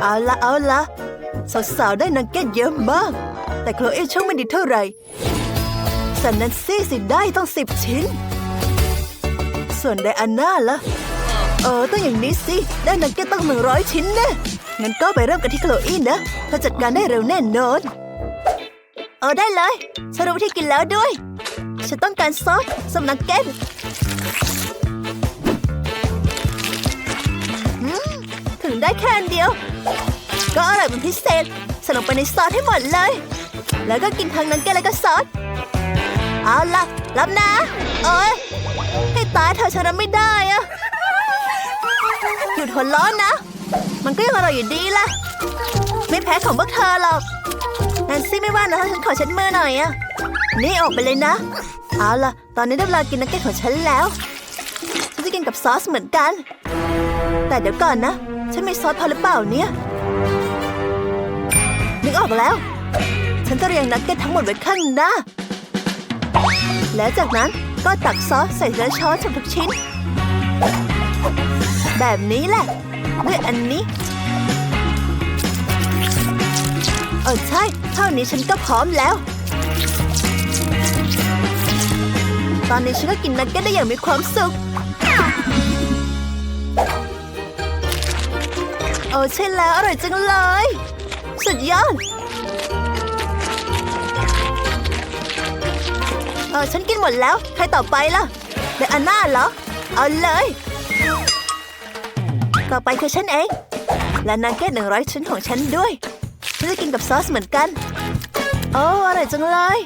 เอาละเอาละสาวๆได้นังเก็ตเยอะมาก แต่โคลเอโชคไม่ดีเท่าไหร่สันนันซี่สิได้ต้องสิบชิ้น ส่วนไดอาน่าล่ะ เออต้องอย่างนี้สิ ได้นังเก็ตต้องหนึ่งร้อยชิ้นแน่งั้นก็ไปเริ่มกันที่โคลอีนะเธอจัดการได้เร็วแน่นอนเออได้เลยฉันรู้วิธีกินแล้วด้วย ฉันต้องการซอสสำนักเก็ต ได้แค่อันเดียว ก็อร่อยเป็นพิเศษใส่ลงไปในซอสให้หมดเลย แล้วก็กินทั้งนังเก็ตแล้วก็ซอส เอาล่ะ รับนะ เอ้ย ให้ตายเธอะฉันรับไม่ได้อะหยุดหัวร้อนนะ มันก็ยังอร่อยอยู่ดีล่ะ ไม่แพ้ของพวกเธอหรอกแนนซี่ไม่ว่านะถ้าฉันขอเช็ดมือหน่อยอะนี่ออกไปเลยนะ เอาล่ะ ตอนนี้ได้เวลากินนักเก็ตของฉันแล้ว ฉันจะกินกับซอสเหมือนกัน แต่เดี๋ยวก่อนนะ ฉันมีซอสพอหรือเปล่าเนี่ย นึกออกแล้ว ฉันจะเรียงนักเก็ตทั้งหมดไว้ข้างหน้า แล้วจากนั้นก็ตักซอสใส่ทีละช้อนสำหรับทุกชิ้น แบบนี้แหละ ด้วยอันนี้เออใช่ เท่านี้ฉันก็พร้อมแล้ว ตอนนี้ฉันก็กินนักเก็ตได้อย่างมีความสุข โอ้ใช่แล้วอร่อยจังเลย สุดยอดเออฉันกินหมดแล้ว ใครต่อไปล่ะเดยอันน่าเหรอ เอาเลย ต่อไปคือฉันเอง และนักเก็ตหนึ่งร้อยชิ้นของฉันด้วยฉันจะกินกับซอสเหมือนกัน โอ้อร่อยจังเลย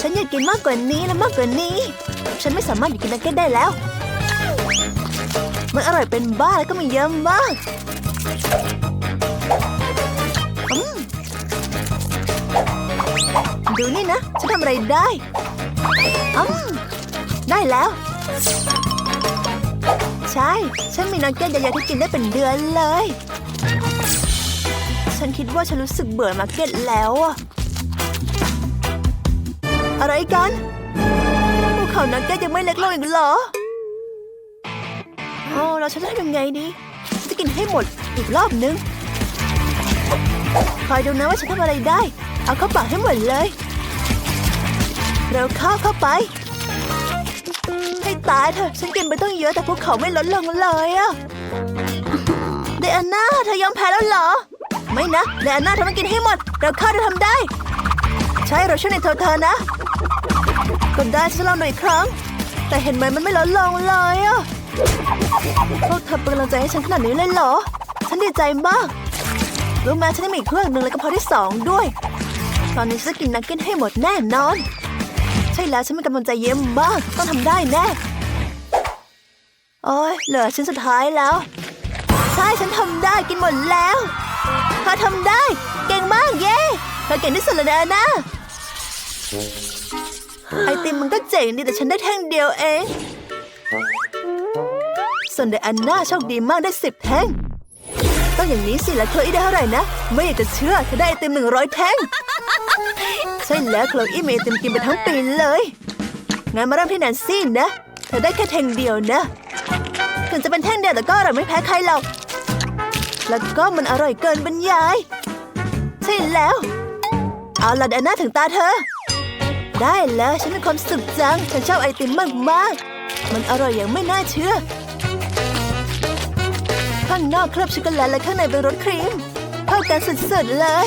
ฉันอยากกินมากกว่านี้และมากกว่านี้ ฉันไม่สามารถหยุดกินนักเก็ตได้แล้ว มันอร่อยเป็นบ้าแล้วก็มีเยอะมาก อืมดูนี่นะ ฉันทำอะไรได้อืมได้แล้ว ใช่ ฉันมีนักเก็ตเยอะๆที่กินได้เป็นเดือนเลย ฉันคิดว่าฉันรู้สึกเบื่อมาร์เก็ตแล้วอะอะไรกันภูเขานักเก็ตยังไม่เล็กลงอีกเหรอ โอ้แล้วฉันจะทำยังไงดี จะกินให้หมดอีกรอบนึง คอยดูนะว่าฉันทำอะไรได้ เอาเข้าปากให้หมดเลย เร็วเข้าเข้าไป ให้ตายเถอะฉันกินไปต้องเยอะแต่พวกเขาไม่ลดลงเลยอะเดอันน่าเธอยอมแพ้แล้วเหรอ ไม่นะเดอันน่าเธอต้องกินให้หมด เร็วเข้าเธอทำได้ ใช่เราช่วยในเธอเธอนะกดได้ฉันลองหน่อยอีกครั้ง แต่เห็นไหมมันไม่ลดลงเลยอะ พวกเธอเป็นกำลังใจให้ฉันขนาดนี้เลยเหรอ ฉันดีใจมาก รู้ไหมฉันได้มีอีกเครื่องหนึ่งแล้วก็พอที่สองด้วย ตอนนี้ฉันจะกินนักเก็ตให้หมดแน่นอน ใช่แล้วฉันมีกำลังใจเยี่ยมมาก ต้องทำได้แน่ โอ้ยเหลือชิ้นสุดท้ายแล้ว ใช่ฉันทำได้กินหมดแล้วเธอทำได้ เก่งมากเย้เธอเก่งที่สุดเลยนะนะไอติมมันก็เจ๋งดีแต่ฉันได้แท่งเดียวเอง ส่วนเดอันน่าโชคดีมากได้สิบแท่ง ต้องอย่างนี้สิล้วโคลอี้ได้เท่าไหร่นะ ไม่อยากจะเชื่อเธอได้ไอติมหนึ่งร้อยแท่ง ใช่แล้วโคลอี้มีไอติมกินไปทั้งปีเลยงั้นมาเริ่มที่แนนซี่นะ เธอได้แค่แท่งเดียวนะถึงจะเป็นแท่งเดียวแต่ก็อร่อยไม่แพ้ใครหรอก แล้วก็มันอร่อยเกินบรรยาย ใช่แล้ว เอาละเดยวน่าถึงตาเธอ ได้แล้วฉันมีความสุขจัง ฉันชอบไอติมมากๆ มันอร่อยอย่างไม่น่าเชื่อ ข้างนอกเคลือบช็อกโกแลตและข้างในเป็นรสครีมเข้ากันสุดๆเลย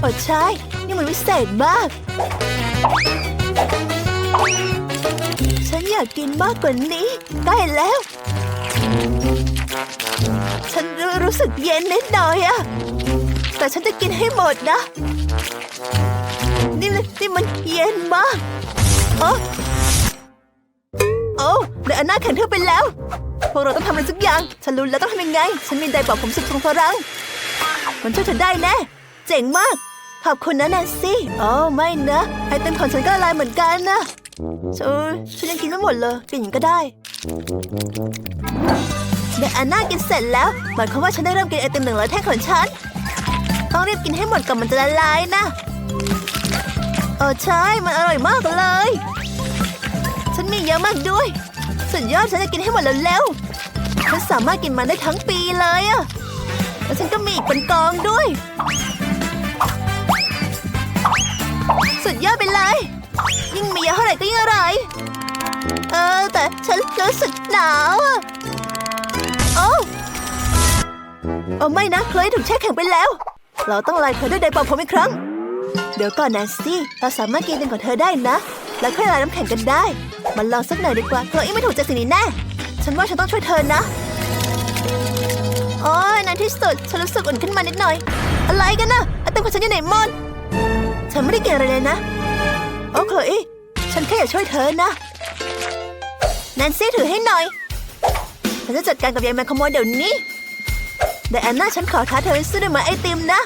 โอ้ใช่ นี่มันวิเศษมาก ฉันอยากกินมากกว่านี้ ได้แล้ว ฉันรู้รู้สึกเย็นนิดหน่อยอะแต่ฉันจะกินให้หมดนะ นี่นี่มันเย็นมากอ้โอ้ เดี๋ยอันหน้าแข็งเธอไปแล้ว พวกเราต้องทำอะไรสักอย่าง ฉันรู้แล้วต้องทำยังไง ฉันมีไดร์เป่าผมสุดทรงพลัง มันช่วยฉันได้แน่ เจ๋งมาก ขอบคุณนะแนนซี่โอ้ไม่นะไอเต็มของฉันก็ละลายเหมือนกันนะโอ้ยฉันยังกินไม่หมดเลยกินอย่างก็ได้เดี๋ยวอันน่ากินเสร็จแล้วหมายความว่าฉันได้เริ่มกินไอติมหนึ่งร้อยแท่งของฉัน ต้องรีบกินให้หมดก่อนมันจะละลายนะเออใช่ มันอร่อยมากเลย ฉันมีเยอะมากด้วย สุดยอดฉันจะกินให้หมดเร็วๆฉันสามารถกินมันได้ทั้งปีเลยอะแล้วฉันก็มีอีกเป็นกองด้วย สุดยอดไปเลย ยิ่งมีเยอะเท่าไหร่ก็ยิ่งอร่อยเออ แต่ฉันรู้สึกหนาวอะโอ้โอ้ไม่นะเคลยถูกแช่แข็งไปแล้ว เราต้องไล่เธอด้วยไดเป่าผมอีกครั้ง เดี๋ยวก่อนแนะสิเราสามารถกินกันของเธอได้นะ แล้วค่อยละลายน้ำแข็งกันได้ มันลองสักหน่อยดีกว่าโคลอี้ไม่ถูกใจสิ่งนี้แน่ ฉันว่าฉันต้องช่วยเธอนะโอ้ยในที่สุดฉันรู้สึกอุ่นขึ้นมานิดหน่อย อะไรกันนะไอติมของฉันอยู่ไหนหมดฉันไม่ได้เกี่ยวอะไรเลยนะ โอ้โคลอีฉันแค่อยากช่วยเธอนะแนนซี่ถือให้หน่อย ฉันจะจัดการกับยายแมคคโมยเดี๋ยวนี้แต่แอนน่าฉันขอท้าเธอให้ซื้ด้วยไหมไอติมนะ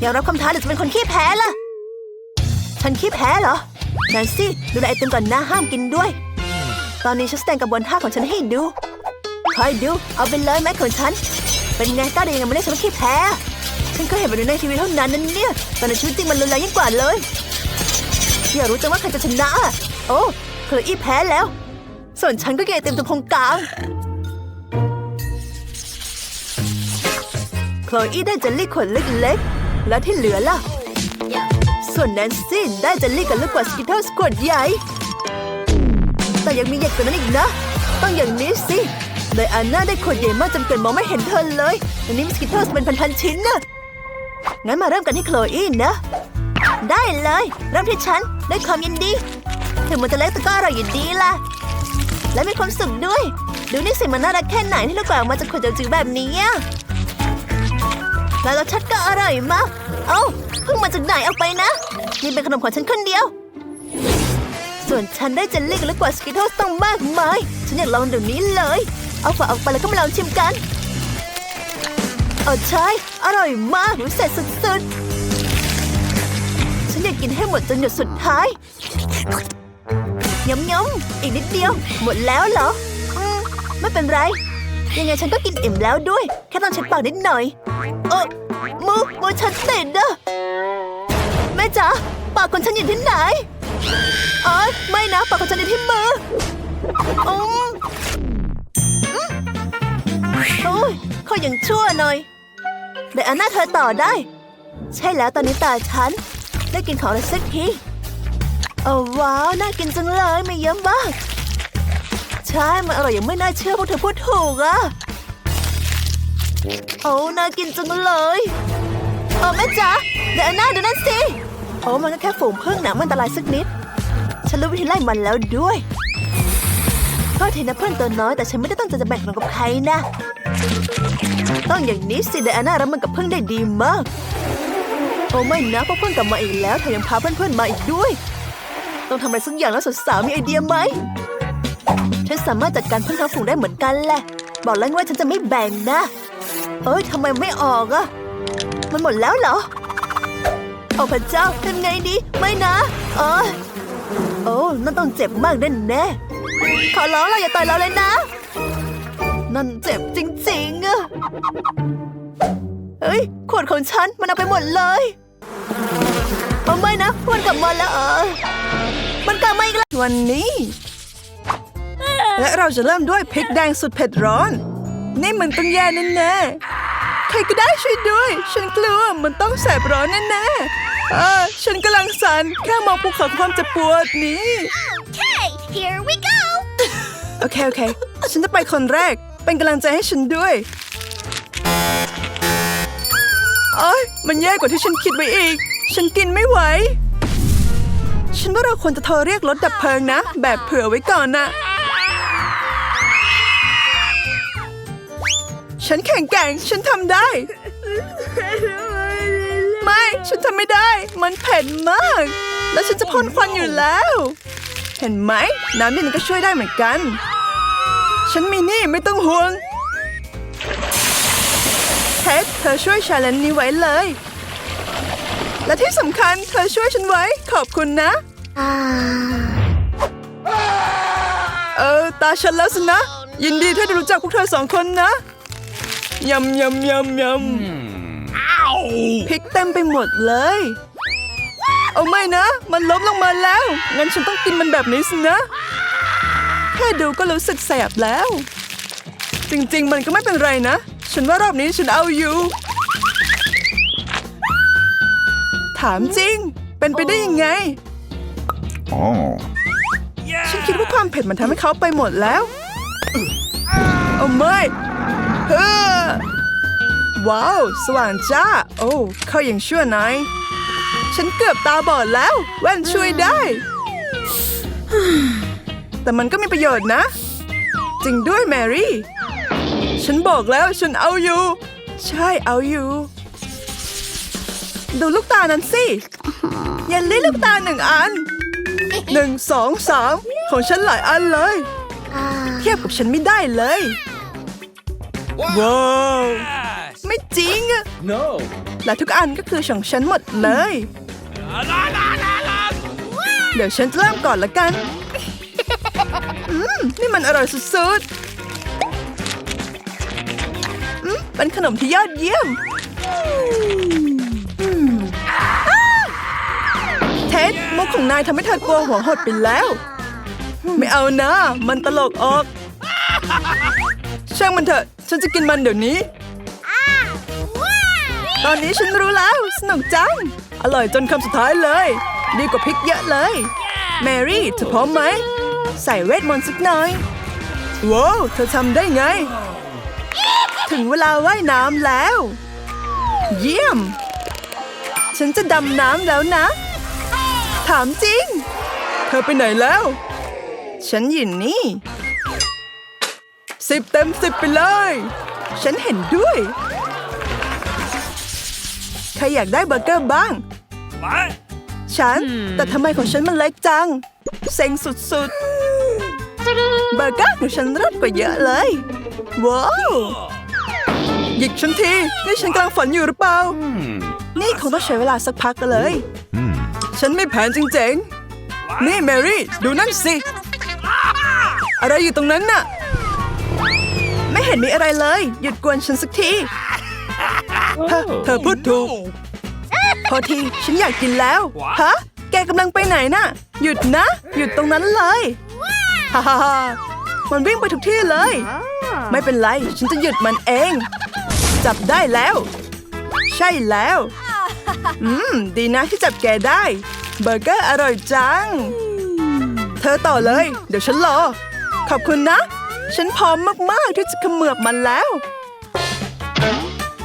อยากรับคำท้าหรือจะเป็นคนขี้แพ้ล่ะ ฉันขี้แพ้เหรอ แนนซี่ดูแลไอติมก่อนนะห้ามกินด้วย ตอนนี้ฉันแสดงกระบวนท่าของฉันให้ดูคอยดูเอาไปเลยแม็กของฉัน เป็นไงกล้าได้ยังไงไม่ได้ฉันว่าขี้แพ้ฉันก็เห็นมันอยู่ในทีวีเท่านั้นนั่นเนี่ยแต่ในชีวิตจริงมันรุนแรงยิ่งกว่าเลยอยากรู้จังว่าใครจะชนะอะโอ้เคยอี้แพ้แล้ว ส่วนฉันก็เกยไอติมตรงโครงกลางโคลอี้ได้เจลลี่ขวดเล็กๆแล้วที่เหลือล่ะ ส่วนแนนซี่ได้เจลลี่กับลูกกวาดสกิทเทิลสขวดใหญ่ แต่ยังมีใหญ่กว่านั้นอีกนะ ต้องอย่างนี้สิเลยอันน่าได้ขวดใหญ่มากจนเกินมองไม่เห็นเธอเลยอันนี้มสกิทเทิลเป็นพันๆชิ้นนะงั้นมาเริ่มกันที่โคลอี้นะ ได้เลย เริ่มที่ฉันด้วยความยินดี ถึงมันจะเล็กแต่ก็อร่อยอยู่ดีล่ะ และมีความสุขด้วย ดูนี่สิมันน่ารักแค่ไหนที่ลูกกวาดออกมาจากขวดจิ๋วแบบนี้อะแล้วรสชาติก็อร่อยมาก เอ้าเพิ่งมาจากไหนเอาไปนะ นี่เป็นขนมของฉันคนเดียว ส่วนฉันได้เจลลี่กับลูกกว่าสกิทเทิลต้องมากมาย ฉันอยากลองเดี๋ยวนี้เลย เอาฝาออกไปแล้วก็มาลองชิมกันเออใช่ อร่อยมากรู้สึกสุดๆ ฉันอยากกินให้หมดจนหยดสุดท้ายยำยำๆอีกนิดเดียว หมดแล้วเหรอมไม่เป็นไร ยังไงฉันก็กินอิ่มแล้วด้วย แค่ต้องเช็ดปากนิดหน่อย เออ มือมือฉันติดอะแม่จ๋าปากของฉันอยู่ที่ไหนอ๋อไม่นะปากของฉันอยู่ที่มืออืมอืมโอ้ยเขายังชั่วหน่อยเดี๋ยวอันหน้าเธอต่อได้ ใช่แล้วตอนนี้ตาฉัน ได้กินของอะไรสักทีโอ้ว้าว น่ากินจังเลยไม่เยอะมบ้ากใช่ มันอร่อยอย่างไม่น่าเชื่อพวกเธอพูดถูกอะ โอ้น่ากินจังเลยโอ้แม่จ๋าเดี๋ยวอันหน้าดูนั่นสิโอ้มันก็แค่ฝูงพึ่งหนะมันอันตรายสักนิด ฉันรู้วิธีไล่มันแล้วด้วยก็ทีนะเพื่อนตัวน้อยแต่ฉันไม่ได้ตั้งใจจะแบ่งขนกับใครนะ ต้องอย่างนี้สิเดยวอันน่ารับมือกับเพึ่งได้ดีมาก โอ้ไม่นะพวกเพื่อนกลับมาอีกแล้วแถมยังพาเพื่อนๆมาอีกด้วย ต้องทำอะไรสักอย่างแล้วสาวๆมีไอเดียไหมฉันสามารถจัดการเพึ่งทั้งฝูงได้เหมือนกันแหละ บอกแล้วว่าฉันจะไม่แบ่งนะ เอ้ยทำไมไม่ออกอะมันหมดแล้วเหรอ โอ้พระเจ้าทำไงดี ไม่นะ เออโอ้นั่นต้องเจ็บมากแน่แน่ขอร้องเราอย่าต่อยเราเลยนะ นั่นเจ็บจริงๆอะเฮ้ย ขวดของฉันมันเอาไปหมดเลยเอาไม่นะมันกลับมาแล้วเออ มันกลับมาอีกแล้ววันนี้ และเราจะเริ่มด้วยพริกแดงสุดเผ็ดร้อน นี่มันต้องแย่แน่ๆใครก็ได้ช่วยด้วย ฉันกลัวมันต้องแสบร้อนแน่ๆเออฉันกำลังสั่นแค่มองภูเขาความเจ็บปวดนี้ Okay, here we go. โอเคโอเค ฉันจะไปคนแรก เป็นกำลังใจให้ฉันด้วยโอ้ยมันแย่กว่าที่ฉันคิดไว้อีก ฉันกินไม่ไหว ฉันว่าเราควรจะโทรเรียกรถดับเพลิงนะ แบบเผื่อไว้ก่อนนะ ฉันแข็งแกร่ง ฉันทำได้ ไม่ ฉันทำไม่ได้ มันเผ็ดมาก แล้วฉันจะพ่นควันอยู่แล้ว เห็นไหม น้ำเย็นก็ช่วยได้เหมือนกัน ฉันมีนี่ไม่ต้องห่วงเท็ดเธอช่วยชาเลนจ์นี้ไว้เลย และที่สำคัญเธอช่วยฉันไว้ ขอบคุณนะ เออ ตาฉันแล้วสินะ ยินดีที่ได้รู้จักพวกเธอสองคนนะ ยำยำยำยำพริกเต็มไปหมดเลยเอาไม่นะ มันล้มลงมาแล้ว งั้นฉันต้องกินมันแบบนี้สินะ แค่ดูก็รู้สึกแสบแล้ว จริงๆ มันก็ไม่เป็นไรนะ ฉันว่ารอบนี้ฉันเอาอยู่ ถามจริง เป็นไปได้ยังไง Oh. ฉันคิดว่าความเผ็ดมันทำให้เขาไปหมดแล้ว โอ้ไม่เฮ้อ ว้าว สว่างจ้า โอ้เขายังชั่วหน่อย ฉันเกือบตาบอดแล้ว แว่นช่วยได้ แต่มันก็มีประโยชน์นะ จริงด้วยแมรี่ ฉันบอกแล้วฉันเอาอยู่ ใช่เอาอยู่ ดูลูกตานั้นสิเยันลี่ลูกตาหนึ่งอันหนึ่งสองสามของฉันหลายอันเลย เทียบกับฉันไม่ได้เลย ว้าวไม่จริงอะ No. และทุกอันก็คือของฉันหมดเลย เดี๋ยวฉันจะเริ่มก่อนละกันอืมนี่มันอร่อยสุดๆอืมเป็นขนมที่ยอดเยี่ยมอืมอ้าเท็ดมุกของนายทำให้เธอกลัวหัวหดไปแล้ว ไม่เอานะ มันตลกออก ช่างมันเถอะ ฉันจะกินมันเดี๋ยวนี้ ตอนนี้ฉันรู้แล้ว สนุกจัง อร่อยจนคำสุดท้ายเลย ดีกว่าพริกเยอะเลย แมรี่เธอพร้อมไหม ใส่เวทมนต์สักหน่อยว้าวเธอทำได้ไง ถึงเวลาว่ายน้ำแล้ว เยี่ยม ฉันจะดำน้ำแล้วนะ ถามจริง เธอไปไหนแล้ว ฉันอยู่นี่ สิบเต็มสิบไปเลย ฉันเห็นด้วย ใครอยากได้เบอร์เกอร์บ้างฉัน แต่ทำไมของฉันมันเล็กจัง เซ็งสุดๆ เบอร์เกอร์ของฉันรสกว่าเยอะเลย ว้าวหยิกฉันที นี่ฉันกำลังฝันอยู่หรือเปล่า นี่คงต้องใช้เวลาสักพักกันเลย Hmm. ฉันมีแผนจริงๆ นี่แมรี่ ดูนั่นสิ อะไรอยู่ตรงนั้นน่ะไม่ เห็นมีอะไรเลย หยุดกวนฉันสักทีฮะเธอพูดถูกพอทีฉันอยากกินแล้วฮะแกกำลังไปไหนน่ะ หยุดนะ หยุดตรงนั้นเลยฮ่าฮ่าฮ่ามันวิ่งไปทุกที่เลย ไม่เป็นไร ฉันจะหยุดมันเอง จับได้แล้ว ใช่แล้ว อืม ดีนะที่จับแกได้ เบอร์เกอร์อร่อยจัง เธอต่อเลย เดี๋ยวฉันรอ ขอบคุณนะ ฉันพร้อมมาก ๆ ที่จะเขมือบมันแล้ว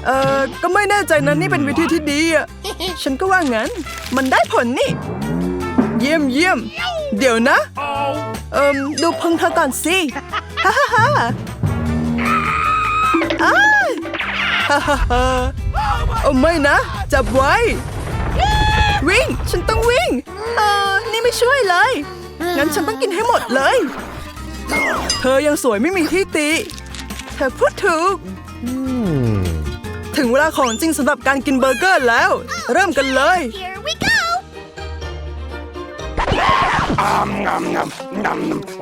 เออก็ไม่แน่ใจนะนี่เป็นวิธีที่ดีอะ ฉันก็ว่างั้น มันได้ผลนี่ เยี่ยมเยี่ยม เดี๋ยวนะ เอิมดูพุงเธอก่อนสิฮ่าฮ่าฮ่าอ้าฮ่าฮ่าฮ่าโอ้ไม่นะ จับไว้ วิ่ง ฉันต้องวิ่ง เออ นี่ไม่ช่วยเลย งั้นฉันต้องกินให้หมดเลย เธอยังสวยไม่มีที่ติ เธอพูดถูก ถึงเวลาของจริงสำหรับการกินเบอร์เกอร์แล้ว เริ่มกันเลย Here we go.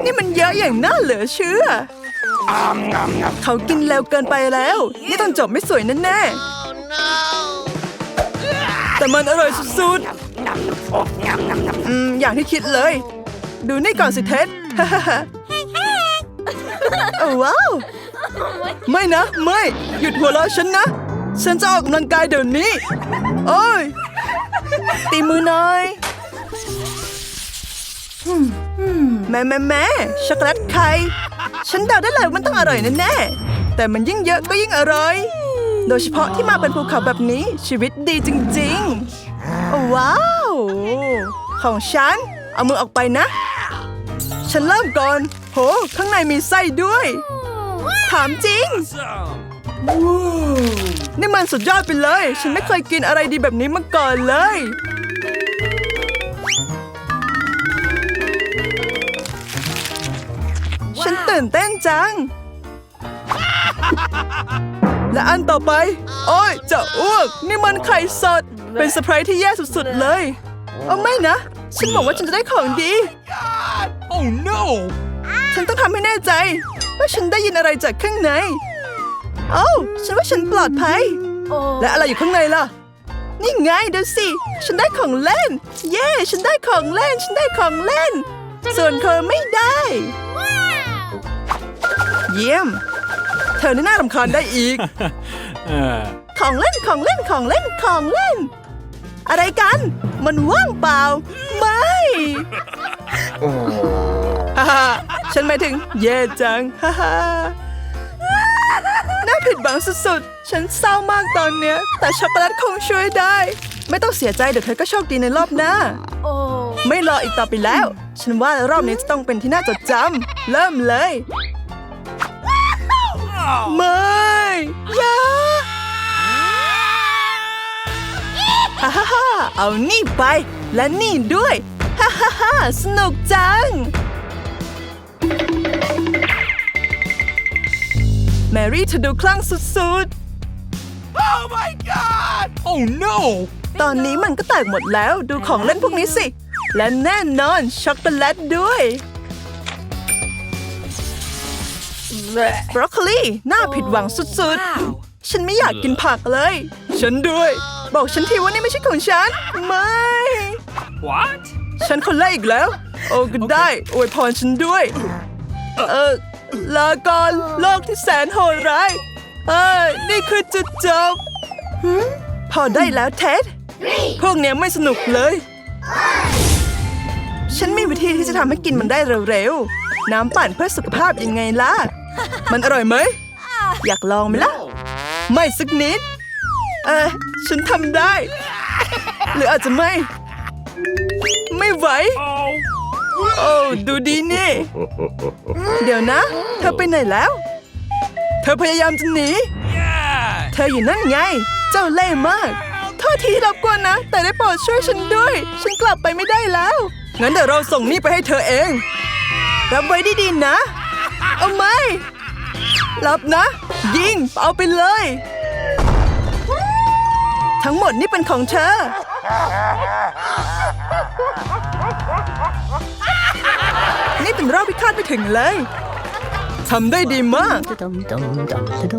นี่มันเยอะอย่างน่าเหลือเชื่อ เขากินเร็วเกินไปแล้ว นี่ต้องจบไม่สวยแน่ๆแต่มันอร่อยสุดๆอืมอย่างที่คิดเลย ดูนี่ก่อนสิเท็ดโอ้ ว้าว ไม่นะ ไม่ หยุดหัวเราะฉันนะ ฉันจะออกกำลังกายเดี๋ยวนี้ โอ้ย ตีมือหน่อยแม่แม่แม่ช็อกโกแลตไข่ฉันเดาได้เลยว่ามันต้องอร่อยแน่ๆแต่มันยิ่งเยอะก็ยิ่งอร่อย โดยเฉพาะที่มาเป็นภูเขาแบบนี้ชีวิตดีจริงๆ ว้าว ของฉัน เอามือออกไปนะ ฉันเริ่มก่อน โห ข้างในมีไส้ด้วย ถามจริง นี่มันสุดยอดไปเลย ฉันไม่เคยกินอะไรดีแบบนี้มาก่อนเลย ฉันตื่นเต้นจัง และอันต่อไป โอ้ยจะอ้วก นี่มันไข่สด เป็นเซอร์ไพรส์ที่แย่สุดๆเลย เอาไม่นะ ฉันบอกว่าฉันจะได้ของดี Oh no! ฉันต้องทำให้แน่ใจ ว่าฉันได้ยินอะไรจากข้างในเอ้าฉันว่าฉันปลอดภัย และอะไรอยู่ข้างในล่ะ นี่ไงดูสิ ฉันได้ของเล่น เย้ฉันได้ของเล่น ฉันได้ของเล่น ส่วนเธอไม่ได้ เยี่ยม เธอนี่น่ารำคาญได้อีก Uh, ของเล่นของเล่นของเล่นของเล่น อะไรกัน มันว่างเปล่า ไม่ ฮ่าฮ่าฉันหมายถึงแย่จังฮ่าฮ่าน่าผิดหวังสุดๆ ฉันเศร้ามากตอนเนี้ย แต่ช็อกโกแลตคงช่วยได้ ไม่ต้องเสียใจเดี๋ยวเธอก็โชคดีในรอบหน้า ไม่รออีกต่อไปแล้ว ฉันว่ารอบนี้จะต้องเป็นที่น่าจดจำเริ่มเลย ไม่อย่าฮ่าฮ่าฮ่าเอานี่ไป และนี่ด้วย ฮ่าฮ่าฮ่าสนุกจัง แมรี่เธอดูคลั่งสุด oh my god! Oh no! ๆตอนนี้มันก็แตกหมดแล้วดูของเล่นพวกนี้สิ และแน่นอน ช็อกโกแลตด้วย บรอกโคลีน่าผิดหวังสุด ๆ ฉันไม่อยากกินผักเลย ฉันด้วย บอกฉันทีว่านี่ไม่ใช่ของฉัน ไม่ What? ฉันคนแรกอีกแล้ว โอ้ก็ได้อวยพรฉันด้วย เออลาก่อนโลกที่แสนโหดร้าย เออนี่คือจุดจบหืมพอได้แล้วเท็ดพวกเนี้ยไม่สนุกเลย ฉันมีวิธีที่จะทำให้กินมันได้เร็วๆ น้ำปั่นเพื่อสุขภาพยังไงล่ะ มันอร่อยไหม อยากลองไหมล่ะ ไม่สักนิด เออฉันทำได้ หรืออาจจะไม่ ไม่ไหว Oh. โอ้ดูดีนี่ เดี๋ยวนะ เธอไปไหนแล้ว เธอพยายามจะหนี Yeah! เธออยู่นั่นไง เจ้าเล่ห์มาก โทษทีรบกวนนะ แต่ได้โปรดช่วยฉันด้วย ฉันกลับไปไม่ได้แล้ว งั้นเดี๋ยวเราส่งนี่ไปให้เธอเอง รับไว้ดีๆนะ เอาไหมรับนะ ยิง เอาไปเลย ทั้งหมดนี่เป็นของเธอ นี่เป็นรอบที่คาดไม่ถึงเลย ทำได้ดีมาก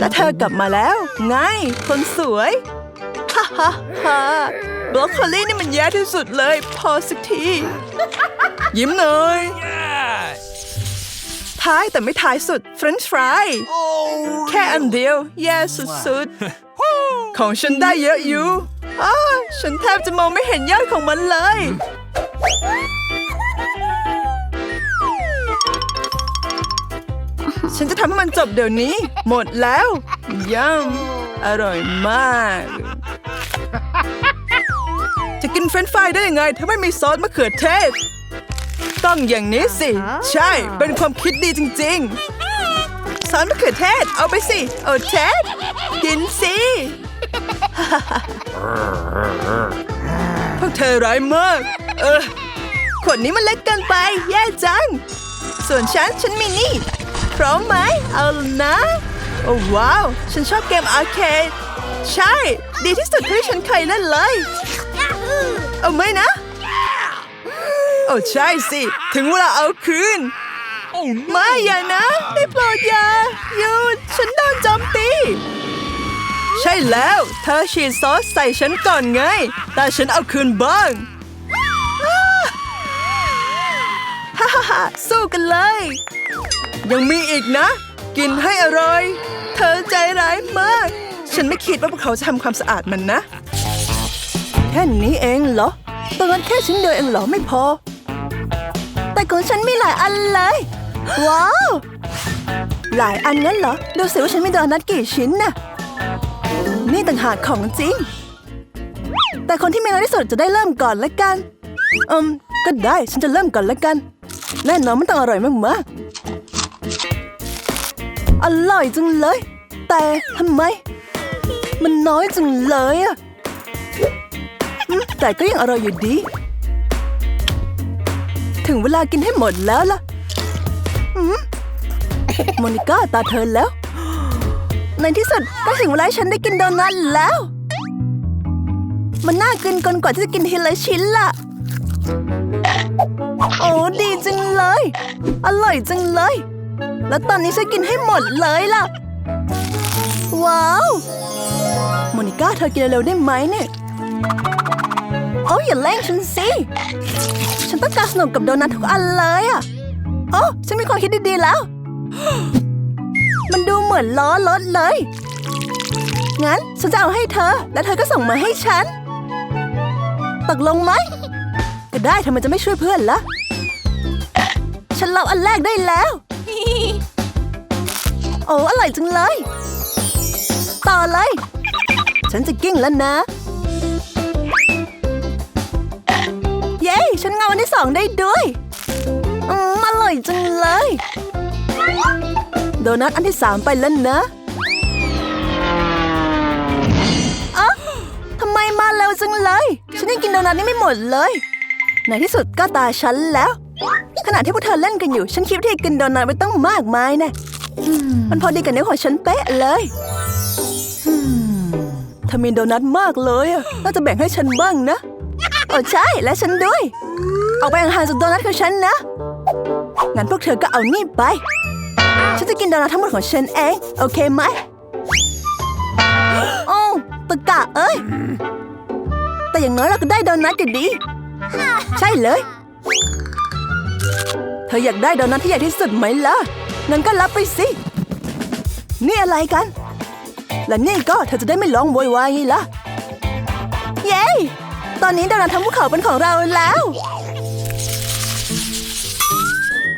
และเธอกลับมาแล้ว ไง คนสวย ฮ่าฮ่าฮ่าบรอกโคลี่นี่มันแย่ที่สุดเลย พอสักที ยิ้มหน่อยท้ายแต่ไม่ท้ายสุดเฟรนช์ฟรายแค่อันเดียว แย่สุดๆ ของฉันได้เยอะอยู่ อ้าฉันแทบจะมองไม่เห็นยอดของมันเลย ฉันจะทำให้มันจบเดี๋ยวนี้ หมดแล้วย่ำอร่อยมาก จะกินเฟรนช์ฟรายได้ยังไง ถ้าไม่มีซอสมะเขือเทศ ต้องอย่างนี้สิ ใช่ เป็นความคิดดีจริง ๆ ซอสมะเขือเทศ เอาไปสิ โอ้เทดกินสิพวกเธอร้ายมาก เออขวดนี้มันเล็กเกินไป แย่จัง ส่วนฉัน ฉันมีนี่พ ร้อมไหมเอานะ โอ้ว้าว ฉันชอบเกมอาร์เคดใช่ ดีที่สุดที่ฉันเคยเล่นเลย เอาไหมนะ โอ้ใช่สิ ถึงเวลาเอาคืนไม่อย่านะได้โปรดอย่าหยุดฉันโดนโจมตี ใช่แล้ว เธอฉีดซอสใส่ฉันก่อนไง แต่ฉันเอาคืนบ้างฮ่าฮ่าฮ่าสู้กันเลย ยังมีอีกนะ กินให้อร่อย เธอใจร้ายมาก ฉันไม่คิดว่าพวกเขาจะทำความสะอาดมันนะ แค่นี้เองเหรอตอนนั้นแค่ชิ้นเดียวเองเหรอไม่พอ แต่ของฉันมีหลายอันเลย ว้าว หลายอันงั้นเหรอดูสิว่าฉันมีโดนัทกี่ชิ้นน่ะ นี่ต่างหากของจริง แต่คนที่มีน้อยที่สุดจะได้เริ่มก่อนละกันอืมก็ได้ฉันจะเริ่มก่อนละกัน แน่นอนมันต้องอร่อยมากๆ อร่อยจังเลย แต่ทำไม มันน้อยจังเลยอะแต่ก็ยังอร่อยอยู่ดี ถึงเวลากินให้หมดแล้วล่ะมโมนิก้าตาเธอแล้ว ในที่สุดก็ถึงเวลาฉันได้กินโดนัทแล้ว มันน่ากินกนกว่าที่จะกินทีละชิ้นล่ะ โอ้ดีจังเลย อร่อยจังเลย แล้วตอนนี้ฉันกินให้หมดเลยล่ะ ว้าวโมนิก้าเธอกินเร็วได้ไหมเนี่ยโอ้อย่าเล่งฉันสิ ฉันต้องการสนุกกับโดนัททุกอันเลยอะโอ้ฉันมีความคิดดีๆแล้ว มันดูเหมือนล้อรถเลย งั้นฉันจะเอาให้เธอ แล้วเธอก็ส่งมาให้ฉัน ตกลงไหม ก็ได้ทำไมจะไม่ช่วยเพื่อนล่ะฉันเล่าอันแรกได้แล้ว โอ้อร่อยจังเลย ต่อเลย ฉันจะกิ้งแล้วนะ เย้ ฉันเงาอันที่สองได้ด้วยอืมอร่อยจังเลย โดนัทอันที่สามไปแล้วนะเอ้าทำไมมาเร็วจังเลย ฉันยังกินโดนัทนี่ไม่หมดเลย ในที่สุดก็ตาฉันแล้ว ขณะที่พวกเธอเล่นกันอยู่ ฉันคิดวิธีกินโดนัทไปต้องมากมายแน่ มันพอดีกับนิ้วของฉันเป๊ะเลยอืมเธอมีโดนัทมากเลยอะน่าจะแบ่งให้ฉันบ้างนะโอ้ใช่ และฉันด้วย ออกไปห่างๆจากโดนัทของฉันนะ งั้นพวกเธอก็เอานี่ไป ฉันจะกินโดนัททั้งหมดของฉันเอง โอเคไหมโอ้ตะกะเอ้ย แต่อย่างน้อยเราก็ได้โดนัทอยู่ดี ใช่เลย เธออยากได้โดนัทที่ใหญ่ที่สุดไหมล่ะ งั้นก็รับไปสิ นี่อะไรกัน และนี่ก็เธอจะได้ไม่ร้องโวยวายไงล่ะ เย้ ตอนนี้โดนัททั้งภูเขาเป็นของเราแล้ว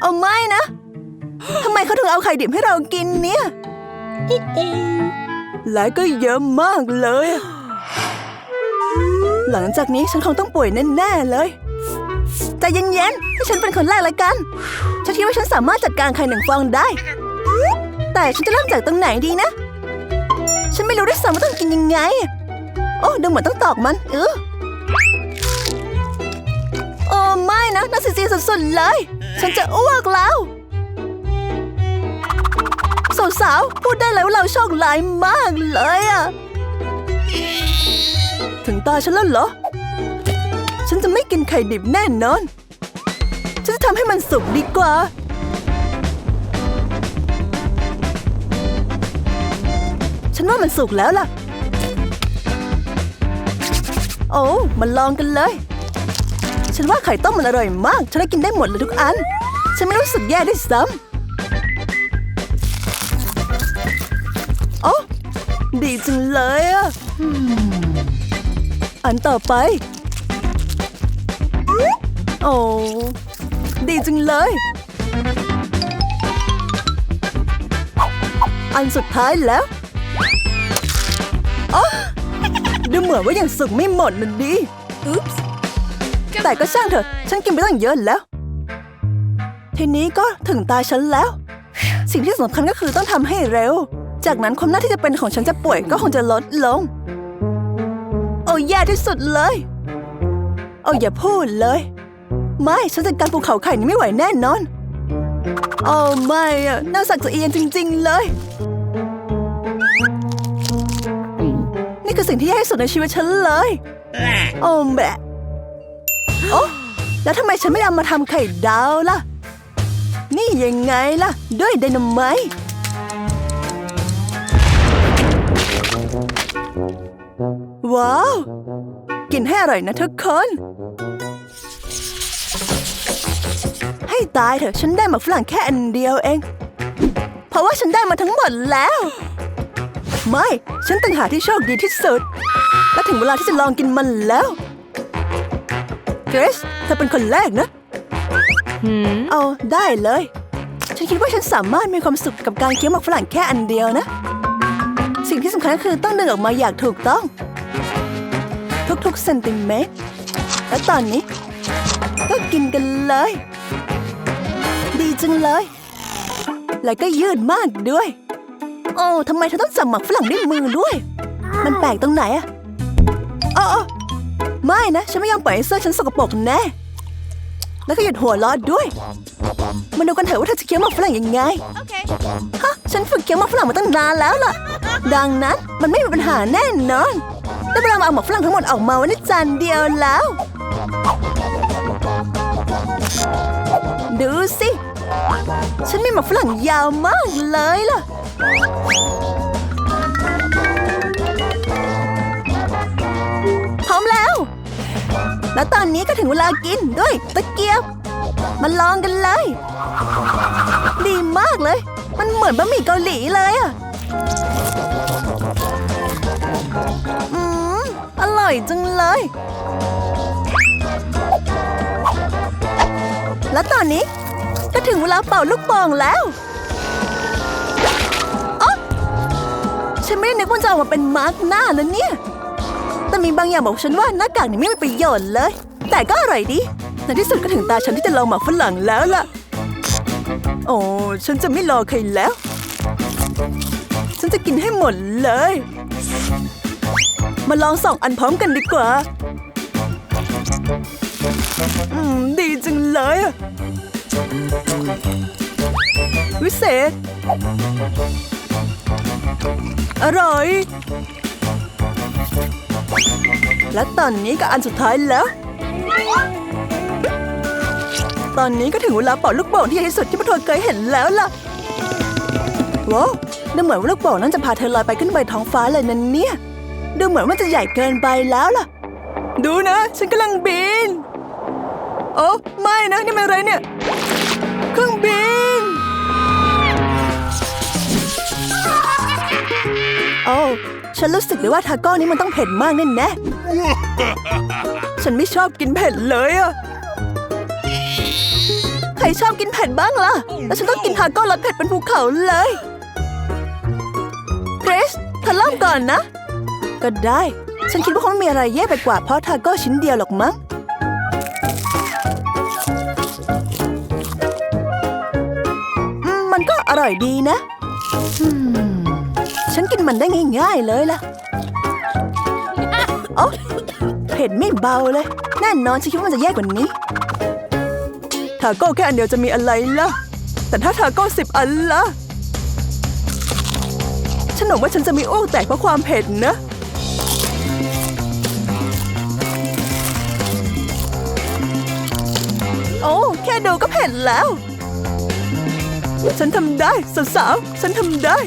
เอาไม่นะ ทำไมเขาถึงเอาไข่ดิบให้เรากินเนี่ย และก็เยอะมากเลย หลังจากนี้ฉันคงต้องป่วยแน่ ๆ เลย แต่เย็นๆ ให้ฉันเป็นคนแรกละกัน ฉันคิดว่าฉันสามารถจัดการไข่หนึ่งฟองได้ แต่ฉันจะเริ่มจากตรงไหนดีนะ ฉันไม่รู้ด้วยซ้ำว่าต้องกินยังไง โอ้ดูเหมือนต้องตอกมัน เออโอ้ไม่นะน่าเสียดายสุดๆเลย ฉันจะอ้วกแล้วสาวๆพูดได้เลยว่าเราโชคร้ายมากเลยอะถึงตาฉันแล้วเหรอ ฉันจะไม่กินไข่ดิบแน่นอน ฉันจะทำให้มันสุกดีกว่า ฉันว่ามันสุกแล้วล่ะ โอ้มาลองกันเลย ฉันว่าไข่ต้มมันอร่อยมาก ฉันได้กินได้หมดเลยทุกอัน ฉันไม่รู้สึกแย่ด้วยซ้ำโอ้ดีจังเลยอะอันต่อไป โอ้ดีจังเลย อันสุดท้ายแล้วอ๋อดูเหมือนว่ายังสุกไม่หมดนะดิอุ๊ปส์แต่ก็ช่างเถอะ ฉันกินไปตั้งเยอะแล้ว ทีนี้ก็ถึงตาฉันแล้ว สิ่งที่สำคัญก็คือต้องทำให้เร็ว จากนั้นความน่าที่จะเป็นของฉันจะป่วยก็คงจะลดลง โอ้แย่ที่สุดเลย โอ้อย่าพูดเลย ไม่ ฉันจัดการภูเขาไข่นี้ไม่ไหวแน่นอน โอ้ไม่อะน่าสักจะเอียนจริง ๆ เลย นี่คือสิ่งที่แย่ที่สุดในชีวิตฉันเลย โอ้แบะโอ้แล้วทำไมฉันไม่เอามาทำไข่ดาวล่ะ นี่ยังไงล่ะ ด้วยไดนาไมต์ว้าว กินให้อร่อยนะทุกคน ตายเถอะฉันได้หมากฝรั่งแค่อันเดียวเอง เพราะว่าฉันได้มาทั้งหมดแล้ว ไม่ ฉันต่างหากที่โชคดีที่สุด และถึงเวลาที่จะลองกินมันแล้วเกรซเธอเป็นคนแรกนะ เอาได้เลย ฉันคิดว่าฉันสามารถมีความสุขกับการเคี้ยวหมากฝรั่งแค่อันเดียวนะ สิ่งที่สำคัญก็คือต้องดึงออกมาอย่างถูกต้อง ทุกๆเซนติเมตร และตอนนี้ ก็กินกันเลยดี จังเลย แล้วก็ยืดมากด้วย โอ้ทำไมเธอต้องจับหมากฝรั่งด้วยมือด้วย มันแปลกตรงไหนอะอ๋ออไม่นะ ฉันไม่ยอมปล่อยให้เสื้อฉันสกปรกแน่ แล้วก็หยุดหัวเร้อด้วย มาดูกันเถอะว่าเธอจะเคี้ยวหมากฝรั่งยังไง Okay. ฮะ ฉันฝึกเคี้ยวหมากฝรั่งมาตั้งนานแล้วล่ะ ดังนั้นมันไม่มีปัญหาแน่นอนได้เวลามาเอาหมากฝรั่งทั้งหมดออกมาไว้ในจานเดียวแล้ว ดูสิ ฉันมีหมากฝรั่งยาวมากเลยล่ะ พร้อมแล้ว แล้วตอนนี้ก็ถึงเวลากินด้วยตะเกียบมาลองกันเลย ดีมากเลย มันเหมือนบะหมี่เกาหลีเลยอะอืมอร่อยจังเลย แล้วตอนนี้ ก็ถึงเวลาเป่าลูกโป่งแล้วอ๊ะฉันไม่ได้นึกว่าจะออกมาเป็นมาร์กหน้านะเนี่ย แต่มีบางอย่างบอกฉันว่าหน้ากากนี้ไม่มีประโยชน์เลย แต่ก็อร่อยดี ในที่สุดก็ถึงตาฉันที่จะลองหมักฝรั่งแล้วล่ะ โอ้ฉันจะไม่รอใครแล้ว ฉันจะกินให้หมดเลย มาลองสองอันพร้อมกันดีกว่า อืม ดีจังเลยอะ วิเศษ อร่อย และตอนนี้ก็อันสุดท้ายแล้ว ตอนนี้ก็ถึงเวลาเป่าลูกโป่งที่ใหญ่ที่สุดที่พวกเธอเคยเห็นแล้วล่ะว้าวดูเหมือนว่าลูกโป่งนั้นจะพาเธอลอยไปขึ้นไปท้องฟ้าเลยนั่นเนี่ย ดูเหมือนว่าจะใหญ่เกินไปแล้วล่ะ ดูนะ ฉันกำลังบิน โอ้ไม่นะนี่มันอะไรเนี่ย เครื่องบินโอ้ฉันรู้สึกเลยว่าทาโก้นี้มันต้องเผ็ดมากแน่แน่ฉันไม่ชอบกินเผ็ดเลยอะใครชอบกินเผ็ดบ้างล่ะ แล้วฉันต้องกินทาโก้รสเผ็ดเป็นภูเขาเลยเกรซเธอเริ่มก่อนนะ ก็ได้ ฉันคิดว่าคงไม่มีอะไรแย่ไปกว่าเพราะทาโก้ชิ้นเดียวหรอกมั้ง ร่อยดีนะอืมฉันกินมันได้ง่ายๆเลยล่ะโอ้เผ็ดไม่เบาเลย แน่นอนฉันคิดว่ามันจะแย่กว่านี้ ทาโก้แค่อันเดียวจะมีอะไรล่ะ แต่ถ้าทาโก้สิบอันล่ะ ฉันหวังว่าฉันจะมีอ้วกแตกเพราะความเผ็ดนะโอ้ แค่ดูก็เผ็ดแล้ว ฉันทำได้สาวๆฉันทำได้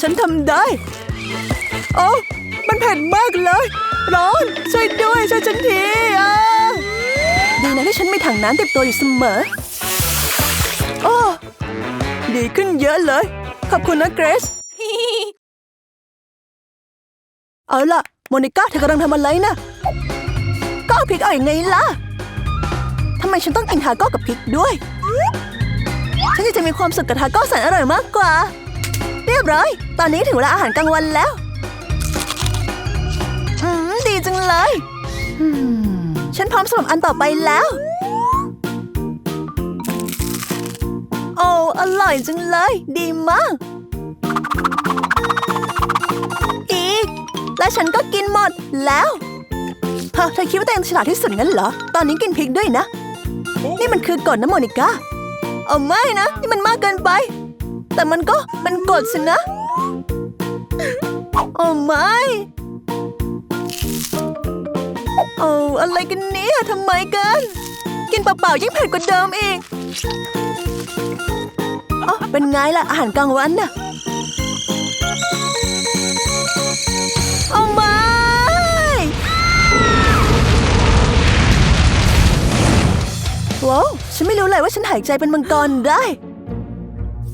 ฉันทำได้ โอ้มันเผ็ดมากเลย ร้อนช่วยด้วยช่วยฉันทีอะดีนะที่ฉันมีถังน้ำเติดตัวอยู่เสมอโอ้ดีขึ้นเยอะเลย ขอบคุณนะเกรซเอาล่ะ โมนิก้าเธอกำลังทำอะไรนะ ก็เอาพริกเอาอย่างไงล่ะ ทำไมฉันต้องกินทาโก้กับพริกด้วย ฉันอยากจะมีความสุขกับทาโก้แสนอร่อยมากกว่า เรียบร้อย ตอนนี้ถึงเวลาอาหารกลางวันแล้วอืมดีจังเลย ฉันพร้อมสำหรับอันต่อไปแล้ว โอ้อร่อยจังเลย ดีมากอีก และฉันก็กินหมดแล้วเธอคิดว่าตัวเองฉลาดที่สุดงั้นเหรอ ตอนนี้กินพริกด้วยนะ นี่มันคือกฎนะโมนิก้าเอาไม่นะ นี่มันมากเกินไป แต่มันก็เป็นกฎสินะโอ้ไม่โอ้อะไรกันเนี่ยทำไมกัน กินเปล่าๆยิ่งเผ็ดกว่าเดิมอีกอ๋อเป็นไงล่ะ อาหารกลางวันน่ะเอาไม่ ว้าวฉันไม่รู้เลยว่าฉันหายใจเป็นมังกรได้